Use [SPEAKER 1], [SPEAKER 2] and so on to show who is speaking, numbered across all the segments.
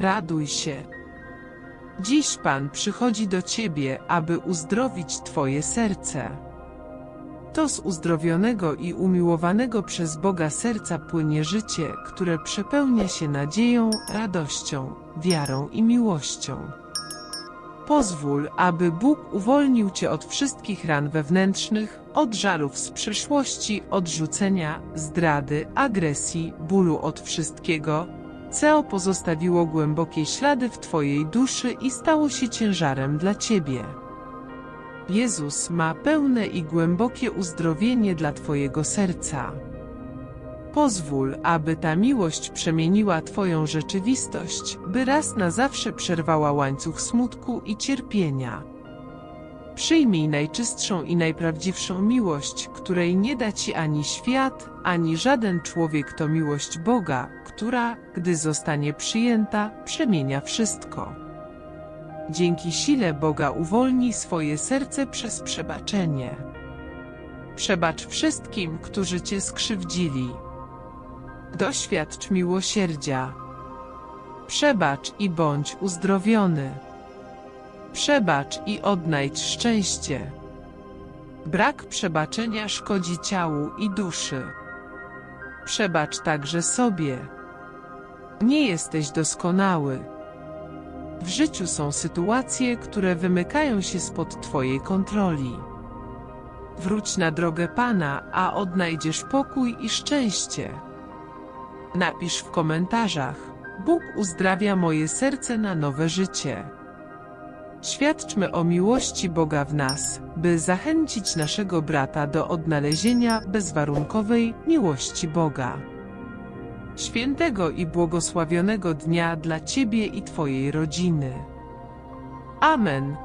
[SPEAKER 1] Raduj się. Dziś Pan przychodzi do Ciebie, aby uzdrowić Twoje serce. To z uzdrowionego i umiłowanego przez Boga serca płynie życie, które przepełnia się nadzieją, radością, wiarą i miłością. Pozwól, aby Bóg uwolnił Cię od wszystkich ran wewnętrznych, od żarów z przeszłości, odrzucenia, zdrady, agresji, bólu od wszystkiego, co pozostawiło głębokie ślady w Twojej duszy i stało się ciężarem dla Ciebie. Jezus ma pełne i głębokie uzdrowienie dla Twojego serca. Pozwól, aby ta miłość przemieniła Twoją rzeczywistość, by raz na zawsze przerwała łańcuch smutku i cierpienia. Przyjmij najczystszą i najprawdziwszą miłość, której nie da Ci ani świat, ani żaden człowiek to miłość Boga, która, gdy zostanie przyjęta, przemienia wszystko. Dzięki sile Boga uwolnij swoje serce przez przebaczenie. Przebacz wszystkim, którzy Cię skrzywdzili. Doświadcz miłosierdzia. Przebacz i bądź uzdrowiony. Przebacz i odnajdź szczęście. Brak przebaczenia szkodzi ciału i duszy. Przebacz także sobie. Nie jesteś doskonały. W życiu są sytuacje, które wymykają się spod Twojej kontroli. Wróć na drogę Pana, a odnajdziesz pokój i szczęście. Napisz w komentarzach: Bóg uzdrawia moje serce na nowe życie. Świadczmy o miłości Boga w nas, by zachęcić naszego brata do odnalezienia bezwarunkowej miłości Boga. Świętego i błogosławionego dnia dla Ciebie i Twojej rodziny. Amen.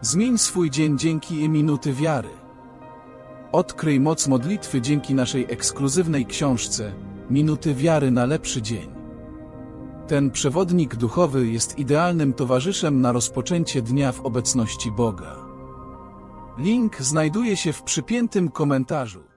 [SPEAKER 2] Zmień swój dzień dzięki minuty wiary. Odkryj moc modlitwy dzięki naszej ekskluzywnej książce Minuty wiary na lepszy dzień. Ten przewodnik duchowy jest idealnym towarzyszem na rozpoczęcie dnia w obecności Boga. Link znajduje się w przypiętym komentarzu.